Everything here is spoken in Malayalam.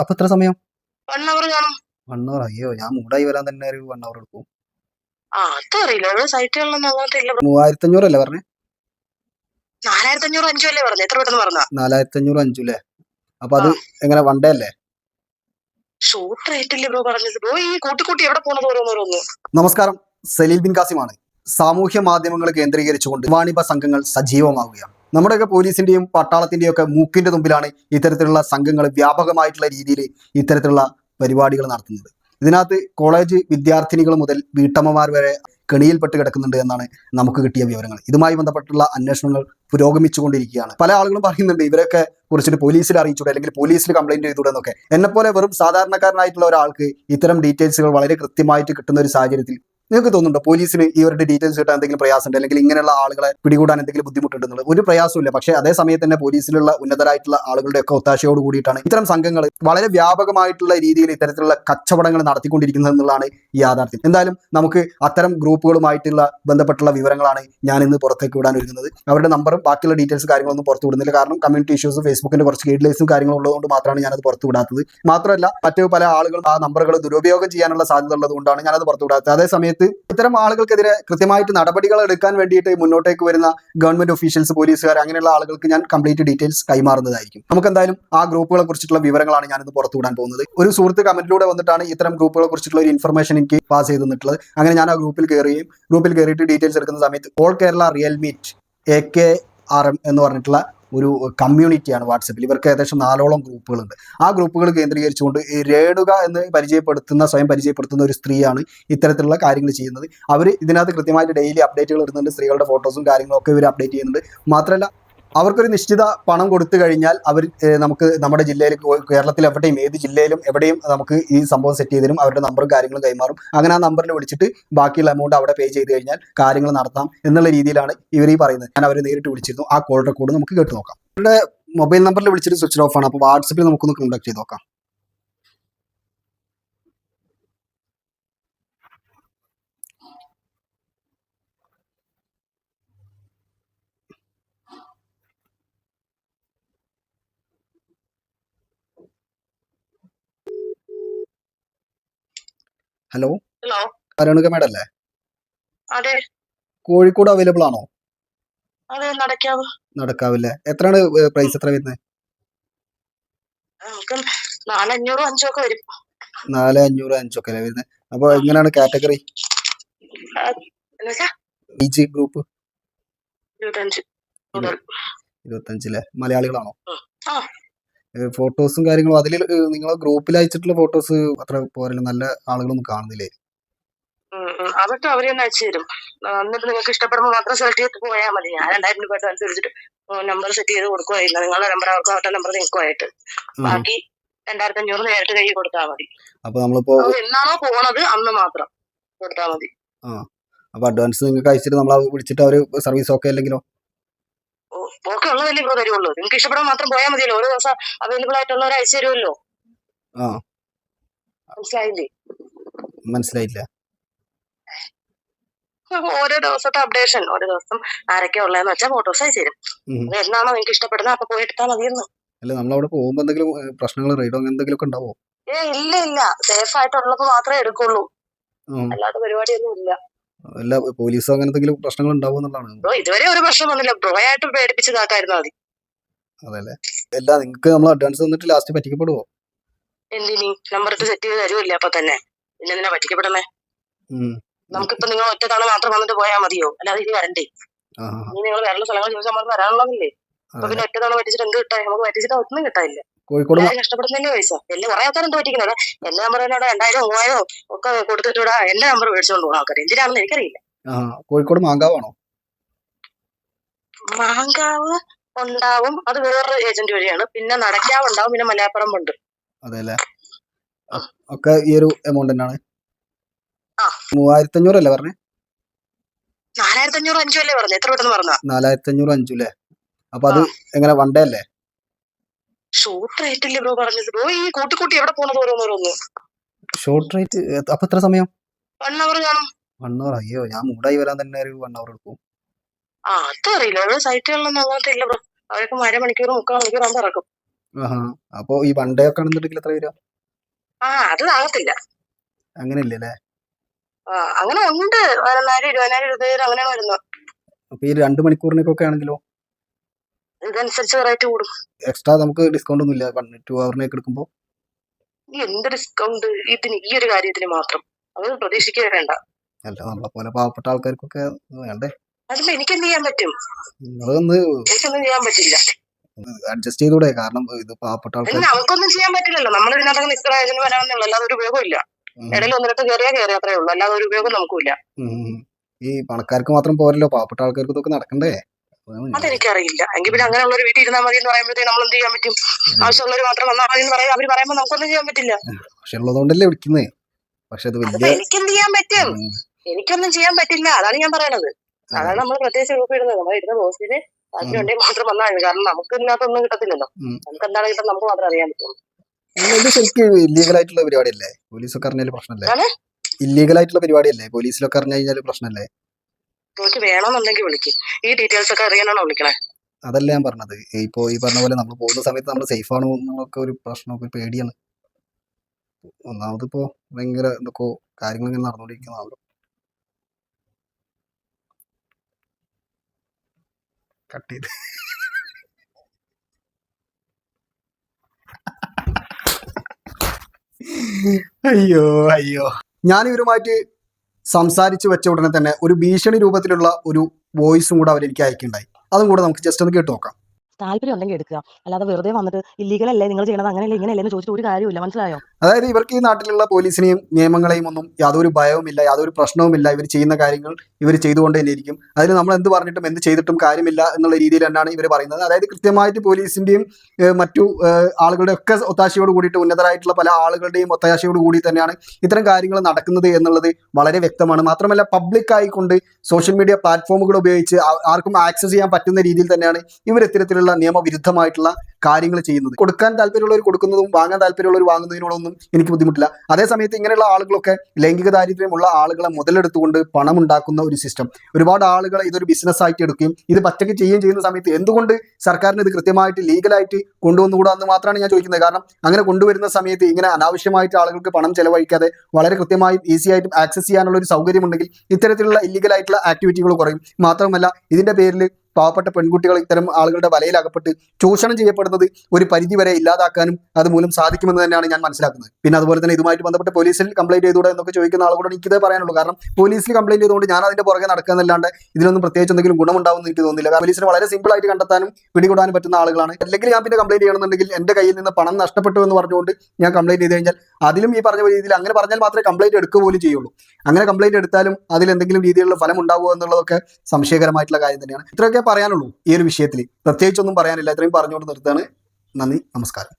അപ്പൊ എത്ര സമയം? വൺ അവർ അയ്യോ ഞാൻ മൂടായി വരാൻ തന്നെ ഒരു വൺ അവർ എടുക്കും. മൂവായിരത്തി അഞ്ഞൂറ് അല്ലേ പറഞ്ഞേ? നാലായിരത്തി അഞ്ഞൂറ് അഞ്ചു അല്ലേ പറഞ്ഞു? എത്ര പെട്ടെന്ന് പറഞ്ഞ നാലായിരത്തി അഞ്ഞൂറ് അഞ്ചു അല്ലേ? അപ്പൊ അത് എങ്ങനെ വൺ ഡേ അല്ലേ? ബ്രോ പറഞ്ഞത്? ബ്രോ ഈ കൂട്ടിക്കൂട്ടി എവിടെ പോണത് ഓരോന്നോരോന്ന്? നമസ്കാരം. സലീൽ ബിൻ കാസിമാണ് സാമൂഹ്യ മാധ്യമങ്ങൾ കേന്ദ്രീകരിച്ചുകൊണ്ട് വാണിഭ സംഘങ്ങൾ സജീവമാവുകയാണ്. നമ്മുടെയൊക്കെ പോലീസിന്റെയും പട്ടാളത്തിന്റെയും ഒക്കെ മൂക്കിന്റെ മുമ്പിലാണ് ഇത്തരത്തിലുള്ള സംഘങ്ങൾ വ്യാപകമായിട്ടുള്ള രീതിയിൽ ഇത്തരത്തിലുള്ള പരിപാടികൾ നടത്തുന്നത്. ഇതിനകത്ത് കോളേജ് വിദ്യാർത്ഥിനികൾ മുതൽ വീട്ടമ്മമാർ വരെ കെണിയിൽപ്പെട്ട് കിടക്കുന്നുണ്ട് എന്നാണ് നമുക്ക് കിട്ടിയ വിവരങ്ങൾ. ഇതുമായി ബന്ധപ്പെട്ടുള്ള അന്വേഷണങ്ങൾ പുരോഗമിച്ചുകൊണ്ടിരിക്കുകയാണ്. പല ആളുകളും പറയുന്നുണ്ട് ഇവരൊക്കെ കുറിച്ചിട്ട് പോലീസിൽ അറിയിച്ചൂടെ അല്ലെങ്കിൽ പോലീസിൽ കംപ്ലൈന്റ് ചെയ്തൂടെ എന്നൊക്കെ. എന്നെപ്പോലെ വെറും സാധാരണക്കാരനായിട്ടുള്ള ഒരാൾക്ക് ഇത്തരം ഡീറ്റെയിൽസുകൾ വളരെ കൃത്യമായിട്ട് കിട്ടുന്ന ഒരു സാഹചര്യത്തിൽ നിങ്ങൾക്ക് തോന്നുന്നുണ്ടോ പോലീസിന് ഇവരുടെ ഡീറ്റെയിൽസ് കിട്ടാൻ എന്തെങ്കിലും പ്രയാസമുണ്ട്? അല്ലെങ്കിൽ ഇങ്ങനെയുള്ള ആളുകളെ പിടികൂടാൻ എന്തെങ്കിലും ബുദ്ധിമുട്ടുണ്ടെന്നുള്ളത്? ഒരു പ്രയാസമില്ല പക്ഷേ അതേ സമയത്ത് തന്നെ പോലീസിലുള്ള ഉന്നതരായിട്ടുള്ള ആളുകളുടെ ഒക്കെ ഒത്താശയോട് കൂടിയിട്ടാണ് ഇത്തരം സംഘങ്ങൾ വളരെ വ്യാപകമായിട്ടുള്ള രീതിയിൽ ഇത്തരത്തിലുള്ള കച്ചവടങ്ങൾ നടത്തിക്കൊണ്ടിരിക്കുന്നത് എന്നുള്ളതാണ് ഈ യാഥാർത്ഥ്യം. എന്തായാലും നമുക്ക് അത്തരം ഗ്രൂപ്പുകളുമായിട്ടുള്ള ബന്ധപ്പെട്ടുള്ള വിവരങ്ങളാണ് ഞാൻ ഇന്ന് പുറത്തേക്ക് വിടാൻ ഒരുങ്ങുന്നത്. അവരുടെ നമ്പറും ബാക്കിയുള്ള ഡീറ്റെയിൽസ് കാര്യങ്ങളൊന്നും പുറത്തു വിടുന്നില്ല. കാരണം കമ്മ്യൂണിറ്റി ഇഷ്യൂസ് ഫേസ്ബുക്കിന്റെ കുറച്ച് ഗൈഡ്ലൈൻസും കാര്യങ്ങളും ഉള്ളതുകൊണ്ട് മാത്രമാണ് ഞാനത് പുറത്തു വിടാത്തത്. മാത്രമല്ല മറ്റു പല ആളുകളും ആ നമ്പറുകൾ ദുരുപയോഗം ചെയ്യാനുള്ള സാധ്യത ഉള്ളതുകൊണ്ടാണ് ഞാനത് പുറത്തു വിടാത്തത്. അതേ സമയത്ത് ഇത്തരം ആളുകൾക്കെതിരെ കൃത്യമായിട്ട് നടപടികൾ എടുക്കാൻ വേണ്ടിയിട്ട് മുന്നോട്ടേക്ക് വരുന്ന ഗവൺമെന്റ് ഒഫീഷ്യൽസ് പോലീസുകാർ അങ്ങനെയുള്ള ആളുകൾക്ക് ഞാൻ കംപ്ലീറ്റ് ഡീറ്റെയിൽസ് കൈമാറുന്നതായിരിക്കും. നമുക്ക് എന്തായാലും ആ ഗ്രൂപ്പുകളെ കുറിച്ചിട്ടുള്ള വിവരങ്ങളാണ് ഞാനിന്ന് പുറത്തു വിടാൻ പോകുന്നത്. ഒരു സുഹൃത്ത് കമന്റിലൂടെ വന്നിട്ടാണ് ഇത്തരം ഗ്രൂപ്പുകളെ കുറിച്ചിട്ടുള്ള ഒരു ഇൻഫർമേഷൻ എനിക്ക് പാസ് ചെയ്ത് തന്നിട്ടുള്ളത്. അങ്ങനെ ഞാൻ ആ ഗ്രൂപ്പിൽ കയറുകയും ഗ്രൂപ്പിൽ കയറിയിട്ട് ഡീറ്റെയിൽസ് എടുക്കുന്ന സമയത്ത് all Kerala real meet A K R M എന്ന് പറഞ്ഞിട്ടുള്ള ഒരു കമ്മ്യൂണിറ്റിയാണ് വാട്സപ്പിൽ. ഇവർക്ക് ഏകദേശം നാലോളം ഗ്രൂപ്പുകളുണ്ട്. ആ ഗ്രൂപ്പുകൾ കേന്ദ്രീകരിച്ചുകൊണ്ട് ഈ രേണുക എന്ന് പരിചയപ്പെടുത്തുന്ന സ്വയം പരിചയപ്പെടുത്തുന്ന ഒരു സ്ത്രീയാണ് ഇത്തരത്തിലുള്ള കാര്യങ്ങൾ ചെയ്യുന്നത്. അവർ ഇതിനകത്ത് കൃത്യമായിട്ട് ഡെയിലി അപ്ഡേറ്റുകൾ ഇടുന്നുണ്ട്. സ്ത്രീകളുടെ ഫോട്ടോസും കാര്യങ്ങളൊക്കെ ഇവർ അപ്ഡേറ്റ് ചെയ്യുന്നുണ്ട്. മാത്രമല്ല അവർക്കൊരു നിശ്ചിത പണം കൊടുത്തു കഴിഞ്ഞാൽ അവർ നമുക്ക് നമ്മുടെ ജില്ലയിൽ കേരളത്തിൽ എവിടെയും ഏത് ജില്ലയിലും എവിടെയും നമുക്ക് ഈ സംഭവം സെറ്റ് ചെയ്ത് തരും അവരുടെ നമ്പറും കാര്യങ്ങളും കൈമാറും. അങ്ങനെ ആ നമ്പറിൽ വിളിച്ചിട്ട് ബാക്കിയുള്ള എമൗണ്ട് അവിടെ പേ ചെയ്ത് കഴിഞ്ഞാൽ കാര്യങ്ങൾ നടത്താം എന്നുള്ള രീതിയിലാണ് ഇവർ ഈ പറയുന്നത്. ഞാൻ അവരെ നേരിട്ട് വിളിച്ചിരുന്നു. ആ കോൾ റെക്കോർഡ് നമുക്ക് കേട്ട് നോക്കാം. അവരുടെ മൊബൈൽ നമ്പറിൽ വിളിച്ചിട്ട് സ്വിച്ച് ഓഫ് ആണ്. അപ്പോൾ വാട്സപ്പിൽ നമുക്കൊന്ന് കോൺടാക്ട് ചെയ്ത് നോക്കാം. ഹലോ ഹലോ അരുണിക മേഡം അല്ലേ അതെ. കോഴിക്കോട് അവൈലബിൾ ആണോ? അതെ നടക്കാവ്. നടക്കാവില്ലേ? എത്രയാണ് പ്രൈസ് എത്ര വരുന്നത്? നാലഞ്ഞൂറും വരും. നാല് അഞ്ഞൂറ് അഞ്ചൊക്കെ അല്ലേ വരുന്നത്? അപ്പൊ എങ്ങനെയാണ് കാറ്റഗറി ഗ്രൂപ്പ് ഇരുപത്തഞ്ചില്ലേ മലയാളികളാണോ. ഫോട്ടോസും കാര്യങ്ങളും അതിൽ നിങ്ങൾ ഗ്രൂപ്പിൽ അയച്ചിട്ടുള്ള ഫോട്ടോസ് അത്ര പോരല്ലോ നല്ല ആളുകളൊന്നും കാണുന്നില്ലേ. അതൊക്കെ അവർ തന്നെ അയച്ചു തരും. എന്നിട്ട് നിങ്ങൾക്ക് ഇഷ്ടപ്പെടുമ്പോൾ മാത്രം സെലക്ട് ചെയ്ത് പോയാൽ മതി. ഞാൻ രണ്ടായിരം രൂപ അനുസരിച്ചിട്ട് നമ്പർ സെറ്റ് ചെയ്ത് കൊടുക്കുമായിരുന്നു നിങ്ങളുടെ നമ്പർ അവർക്ക് അവരുടെ നമ്പർ നിൽക്കുമായിട്ട് ആയിട്ട്. ബാക്കി രണ്ടായിരത്തി അഞ്ഞൂറ് നേരിട്ട് കൈ കൊടുത്താൽ മതി. അപ്പൊ നമ്മളിപ്പോ എന്നാണോ പോണത് അന്ന് മാത്രം കൊടുത്താൽ മതി. അപ്പൊ അഡ്വാൻസ് നിങ്ങൾക്ക് അയച്ചിട്ട് നമ്മൾ വിളിച്ചിട്ട് അവർ സർവീസ് ഒക്കെ അല്ലെങ്കിലോ? ഓക്കെ ഉള്ളതല്ലേ ഇപ്പോൾ തരുള്ളൂ? നിങ്ങൾക്ക് ഇഷ്ടപ്പെടാൻ മാത്രം പോയാൽ മതിയല്ലോ. ഓരോ ദിവസം അവൈലബിൾ ആയിട്ടുള്ളവരെ അയച്ചു തരുമല്ലോ. മനസ്സിലായില്ലേ? മനസ്സിലായില്ല. ഓരോ ദിവസത്തെ അപ്ഡേഷൻ ഓരോ ദിവസം ആരൊക്കെ ഉള്ളതെന്ന് വെച്ചാൽ ഫോട്ടോസ് അയച്ചു തരും. അത് എന്നാണോ നിങ്ങൾക്ക് ഇഷ്ടപ്പെടുന്നത്? അപ്പൊ പോയി എടുത്താൽ മതിയെന്ന്. അല്ല നമ്മളവിടെ പോകുമ്പോ എന്തെങ്കിലും പ്രശ്നങ്ങൾ എന്തെങ്കിലും ഒക്കെ ഉണ്ടാവോ? ഏ ഇല്ല ഇല്ല. സേഫ് ആയിട്ടുള്ളപ്പോ മാത്രമേ എടുക്കുള്ളൂ. അല്ലാതെ പരിപാടിയൊന്നും ഇല്ല. അല്ല പോലീസോ അങ്ങനെ എന്തെങ്കിലും പ്രശ്നങ്ങൾ ഉണ്ടാവും എന്നുള്ളതാണ്. ബ്രോ ഇതുവരെ ഒരു പ്രശ്നം വന്നില്ല. ബ്രോ ആയിട്ട് പേടിപ്പിച്ചതാക്കായിരുന്നു മതി. അതല്ലേ? അല്ല നിങ്ങൾക്ക് നമ്മൾ അഡ്വാൻസ് തന്നിട്ട് ലാസ്റ്റ് പറ്റിക്കപ്പെടുവോ? എന്തിനി? നമ്പർ ഇട്ട് സെറ്റ് ചെയ്ത് തരുമല്ലേ അപ്പൊ തന്നെ. പിന്നെ എന്തിനാ പറ്റിക്കപ്പെടുന്നേ? ഉം. നമുക്കിപ്പോ നിങ്ങൾ ഒറ്റ തവണ മാത്രം വന്നിട്ട് പോയാൽ മതിയോ? അല്ലാതെ ഇനി വരണ്ടേ. നിങ്ങൾ വേറെ സ്ഥലങ്ങൾ ചോദിച്ചാൽ നമ്മൾ വരാനുള്ളതല്ലേ അപ്പൊ പിന്നെ ഒറ്റ തവണ പറ്റിച്ചിട്ട് എന്ത് കിട്ടാൻ നമുക്ക് പറ്റിച്ചിട്ട് ഒന്നും കിട്ടാനില്ല. കോഴിക്കോട് കഷ്ടപ്പെടുന്നതിന്റെ പൈസ. എന്നെ കുറെ ആൾക്കാരും തോറ്റിക്കുന്നത് എന്റെ നമ്പർ എന്നോട് രണ്ടായിരം മൂവായിരം ഒക്കെ കൊടുത്തിട്ട് ഇവിടെ എന്റെ നമ്പർ മേടിച്ചുകൊണ്ട് പോകണം ആൾക്കാർ എന്തിനാണെന്ന് എനിക്കറിയില്ല. ആ കോഴിക്കോട് മാങ്കാവാണോ? മാങ്കാവ് ഉണ്ടാവും. അത് വേറൊരു ഏജന്റ് വഴിയാണ്. പിന്നെ നടക്കാവ് ഉണ്ടാവും പിന്നെ മലയാപ്പുറം ഉണ്ട്. അതെല്ലേ? ഒക്കെ ഈ ഒരു എമൗണ്ട് തന്നെയാണ്. മൂവായിരത്തി അഞ്ഞൂറ് അല്ലേ പറഞ്ഞേ? നാലായിരത്തി അഞ്ഞൂറ് അഞ്ചു അല്ലേ പറഞ്ഞു? എത്ര പെട്ടെന്ന് പറഞ്ഞു നാലായിരത്തി അഞ്ഞൂറ് അഞ്ചു അല്ലേ അപ്പൊ അത് എങ്ങനെ വണ്ടേ ഡേ അല്ലേ? ഷൂട്ട് റേറ്റ് ബ്രോ പറഞ്ഞത്? ബ്രോ ഈ കൂട്ടിക്കൂട്ടി എവിടെ പോണത് ഓരോന്നോരോന്ന്? ഷോർട്ട് റേറ്റ് അപ്പൊ എത്ര സമയം? വൺ അവർ കാണും. വൺ അവർ അയ്യോ ഞാൻ മൂടായി വരാൻ തന്നെ ഒരു വൺ അവർ എടുക്കും. ആ അതറിയില്ല ഇവിടെ സൈറ്റുകളിലൊന്നും അങ്ങനത്തെ ഇല്ല ബ്രോ അവരൊക്കെ അര മണിക്കൂർ മുക്കാൽ മണിക്കൂർ ആകുമ്പോൾ ഇറക്കും. അപ്പോ ഈ വൺ ഡേ ഒക്കെ ആണെന്നുണ്ടെങ്കിൽ എത്ര വരും? ആ അത് ആകത്തില്ല. അങ്ങനെയല്ലേ ഇല്ലല്ലേ അങ്ങനെ ഉണ്ട്. പതിനൊന്നായിരം ഇരുപതിനായിരം ഇരുപതിനായിരം അങ്ങനെയാണ് വരുന്നത്. അപ്പൊ ഈ രണ്ട് മണിക്കൂറിനൊക്കെ ആണെങ്കിലോ? ഇതനുസരിച്ച് റേറ്റ് കൂടും. എക്സ്ട്രാ നമുക്ക് ഡിസ്കൗണ്ട് ഒന്നും ഇല്ല വൺ ടു അവറിനൊക്കെ എടുക്കുമ്പോൾ എന്ത് ഡിസ്കൗണ്ട് ഇതിന് ഈ ഒരു കാര്യത്തിന് മാത്രം. അത് പ്രതീക്ഷിക്കുക വേണ്ട. അല്ല നമ്മളെ പോലെ പാവപ്പെട്ട ആൾക്കാർക്കൊക്കെ വേണ്ടേ? അതിപ്പോ എനിക്ക് എന്ത് ചെയ്യാൻ പറ്റും? നിങ്ങളൊന്ന് എനിക്കൊന്നും ചെയ്യാൻ പറ്റില്ല. അഡ്ജസ്റ്റ് ചെയ്തൂടെ? കാരണം ഇത് പാവപ്പെട്ട ആൾക്കാർ പിന്നെ നമുക്കൊന്നും ചെയ്യാൻ പറ്റില്ലല്ലോ. നമ്മൾ ഇതിനകത്ത് നിൽക്കുന്ന ഇതിന് വരാമെന്നുള്ള. അല്ലാതെ ഒരു ഉപയോഗമില്ല ഇടയിൽ ഒന്നിടത്ത് കയറിയാ കയറിയ അത്രേ ഉള്ളൂ. അല്ലാതെ ഒരു ഉപയോഗം നമുക്കില്ല ഈ പണക്കാർക്ക് മാത്രം പോരല്ലോ. പാവപ്പെട്ട ആൾക്കാർക്ക് ഇതൊക്കെ നടക്കണ്ടേ? അതെനിക്കറിയില്ല. എങ്കിൽ പിന്നെ അങ്ങനെയുള്ള ഒരു വീട്ടിൽ ഇരുന്നാൽ മതി എന്ന് പറയുമ്പോഴത്തേക്ക് നമ്മൾ എന്ത് ചെയ്യാൻ പറ്റും? ആവശ്യമുള്ളവർ മാത്രം വന്നാൽ മതി എന്ന് പറയാം അവർ പറയുമ്പോൾ നമുക്കൊന്നും ചെയ്യാൻ പറ്റില്ല. പക്ഷെ ഉള്ളതുകൊണ്ടല്ലേ വിളിക്കുന്നേ? പക്ഷെ അത് അതിപ്പോ വലിയ എനിക്ക് എന്ത് ചെയ്യാൻ പറ്റും? എനിക്കൊന്നും ചെയ്യാൻ പറ്റില്ല. അതാണ് ഞാൻ പറയണത്. അതാണ് നമ്മൾ പ്രത്യേകിച്ച് ഗ്രൂപ്പ് ഇടുന്നത് നമ്മൾ ഇടുന്ന പോസ്റ്റിൽ ബാക്കി വേണ്ടി മാത്രം വന്നാൽ മതി. കാരണം നമുക്ക് ഇതിനകത്തൊന്നും കിട്ടത്തില്ലല്ലോ. നമുക്ക് എന്താണ് കിട്ടുന്നത്? നമുക്ക് മാത്രം അറിയാൻ പറ്റും ശരിക്കും ഇല്ലീഗൽ ആയിട്ടുള്ള പരിപാടിയല്ലേ? പോലീസൊക്കെ അറിഞ്ഞാൽ പ്രശ്നമല്ലേ? ഇല്ലീഗൽ ആയിട്ടുള്ള പരിപാടിയല്ലേ? പോലീസിലൊക്കെ അറിഞ്ഞു കഴിഞ്ഞാൽ പ്രശ്നമല്ലേ നിങ്ങൾക്ക് വേണമെന്നുണ്ടെങ്കിൽ വിളിക്കും. ഈ ഡീറ്റെയിൽസ് ഒക്കെ അറിയാനാണോ വിളിക്കണേ? അതല്ല ഞാൻ പറഞ്ഞത്. ഇപ്പോ ഈ പറഞ്ഞ പോലെ നമ്മൾ പോകുന്ന സമയത്ത് നമ്മൾ സേഫ് ആണോ എന്നൊക്കെ ഒരു പ്രശ്നമൊക്കെ പേടിയാണ്. ഒന്നാമത് ഇപ്പോ ഭയങ്കര എന്തൊക്കെ കാര്യങ്ങൾ ഇങ്ങനെ നടന്നുകൊണ്ടിരിക്കുന്നതാണല്ലോ കട്ട് ചെയ്ത്. അയ്യോ അയ്യോ. ഞാൻ ഇവരുമായിട്ട് സംസാരിച്ചു വെച്ച ഉടനെ തന്നെ ഒരു ഭീഷണി രൂപത്തിലുള്ള ഒരു വോയിസും കൂടെ അവരെനിക്ക് അയക്കുണ്ടായി അതും കൂടെ നമുക്ക് ജസ്റ്റ് ഒന്ന് കേട്ട് നോക്കാം. താല്പര്യം ഉണ്ടെങ്കിൽ എടുക്കുക. അല്ലാതെ വെറുതെ വന്നിട്ട് ഇല്ലീഗൽ അല്ലേ നിങ്ങൾ ചെയ്യണത്? അങ്ങനെയല്ലേ ഇങ്ങനെയല്ലേ എന്ന് ചോദിച്ചിട്ട് ഒരു കാര്യമില്ല മനസ്സിലായോ? അതായത് ഇവർക്ക് ഈ നാട്ടിലുള്ള പോലീസിനെയും നിയമങ്ങളെയും ഒന്നും യാതൊരു ഭയവുമില്ല യാതൊരു പ്രശ്നവുമില്ല. ഇവർ ചെയ്യുന്ന കാര്യങ്ങൾ ഇവർ ചെയ്തുകൊണ്ട് തന്നെ ഇരിക്കും. നമ്മൾ എന്ത് പറഞ്ഞിട്ടും എന്ത് ചെയ്തിട്ടും കാര്യമില്ല എന്നുള്ള രീതിയിൽ തന്നെയാണ് ഇവർ പറയുന്നത്. അതായത് കൃത്യമായിട്ട് പോലീസിന്റെയും മറ്റു ആളുകളുടെ ഒക്കെ ഒത്താശയോട് കൂടിയിട്ട് ഉന്നതരായിട്ടുള്ള പല ആളുകളുടെയും ഒത്താശയോട് കൂടി തന്നെയാണ് ഇത്തരം കാര്യങ്ങൾ നടക്കുന്നത് എന്നുള്ളത് വളരെ വ്യക്തമാണ്. മാത്രമല്ല പബ്ലിക് ആയിക്കൊണ്ട് സോഷ്യൽ മീഡിയ പ്ലാറ്റ്ഫോമുകൾ ഉപയോഗിച്ച് ആർക്കും ആക്സസ് ചെയ്യാൻ പറ്റുന്ന രീതിയിൽ തന്നെയാണ് ഇവർ ഇത്തരത്തിലുള്ള നിയമവിരുദ്ധമായിട്ടുള്ള കാര്യങ്ങൾ ചെയ്യുന്നത്. കൊടുക്കാൻ താല്പര്യമുള്ളവർ കൊടുക്കുന്നതും വാങ്ങാൻ താല്പര്യമുള്ളവർ വാങ്ങുന്നതിനോടൊന്നും എനിക്ക് ബുദ്ധിമുട്ടില്ല. അതേസമയത്ത് ഇങ്ങനെയുള്ള ആളുകളൊക്കെ ലൈംഗിക ദാരിദ്ര്യമുള്ള ആളുകളെ മുതലെടുത്തുകൊണ്ട് പണം ഉണ്ടാക്കുന്ന ഒരു സിസ്റ്റം ഒരുപാട് ആളുകൾ ഇതൊരു ബിസിനസ് ആയിട്ട് എടുക്കുകയും ഇത് പച്ചക്ക് ചെയ്യുകയും ചെയ്യുന്ന സമയത്ത് എന്തുകൊണ്ട് സർക്കാരിന് ഇത് കൃത്യമായിട്ട് ലീഗലായിട്ട് കൊണ്ടുവന്നുകൂടാ എന്ന് മാത്രമാണ് ഞാൻ ചോദിക്കുന്നത്. കാരണം അങ്ങനെ കൊണ്ടുവരുന്ന സമയത്ത് ഇങ്ങനെ അനാവശ്യമായിട്ട് ആളുകൾക്ക് പണം ചെലവഴിക്കാതെ വളരെ കൃത്യമായും ഈസി ആയിട്ട് ആക്സസ് ചെയ്യാനുള്ള ഒരു സൗകര്യമുണ്ടെങ്കിൽ ഇത്തരത്തിലുള്ള ഇല്ലീഗലായിട്ടുള്ള ആക്ടിവിറ്റികൾ കുറയും. മാത്രമല്ല ഇതിന്റെ പേരിൽ പാവപ്പെട്ട പെൺകുട്ടികൾ ഇത്തരം ആളുകളുടെ വലയിൽ വലയിലകപ്പെട്ട് ചൂഷണം ചെയ്യപ്പെടുന്നത് ഒരു പരിധി വരെ ഇല്ലാതാക്കാനും അതുമൂലം സാധിക്കുമെന്ന് തന്നെയാണ് ഞാൻ മനസ്സിലാക്കുന്നത്. പിന്നെ അതുപോലെ തന്നെ ഇതുമായിട്ട് ബന്ധപ്പെട്ട് പോലീസിൽ കംപ്ലൈന്റ് ചെയ്തുകൂടെ എന്നൊക്കെ ചോദിക്കുന്ന ആളുകളോട് എനിക്കിതേ പറയാനുള്ളൂ. കാരണം പോലീസിൽ കംപ്ലൈന്റ് ചെയ്തുകൊണ്ട് ഞാൻ അതിന്റെ പുറകെ നടക്കുന്നല്ലാണ്ട് ഇതിനൊന്നും പ്രത്യേകിച്ച് എന്തെങ്കിലും ഗുണമുണ്ടാവുമെന്ന് എനിക്ക് തോന്നുന്നില്ല. കാരണം പോലീസിന് വളരെ സിമ്പിൾ ആയിട്ട് കണ്ടെത്താനും പിടികൂടാനും പറ്റുന്ന ആളുകളാണ്. അല്ലെങ്കിൽ ഞാൻ പിന്നെ കംപ്ലൈന്റ് ചെയ്യണമെന്നുണ്ടെങ്കിൽ എന്റെ കയ്യിൽ നിന്ന് പണം നഷ്ടപ്പെട്ടു എന്ന് പറഞ്ഞുകൊണ്ട് ഞാൻ കംപ്ലൈന്റ് ചെയ്ത് കഴിഞ്ഞാൽ അതിലും ഈ പറഞ്ഞ രീതിയിൽ അങ്ങനെ പറഞ്ഞാൽ മാത്രമേ കംപ്ലൈന്റ് എടുക്കുക പോലും ചെയ്യുള്ളൂ. അങ്ങനെ കംപ്ലൈന്റ് എടുത്താലും അതിൽ എന്തെങ്കിലും രീതിയിലുള്ള ഫലം ഉണ്ടാവുക എന്നുള്ളതൊക്കെ സംശയകരമായിട്ടുള്ള കാര്യം തന്നെയാണ്. ഇത്രയൊക്കെ പറയാനുള്ളൂ ഈ ഒരു വിഷയത്തിൽ പ്രത്യേകിച്ചൊന്നും പറയാനില്ല. ഇത്രയും പറഞ്ഞുകൊണ്ട് നിർത്താണ് നന്ദി. നമസ്കാരം.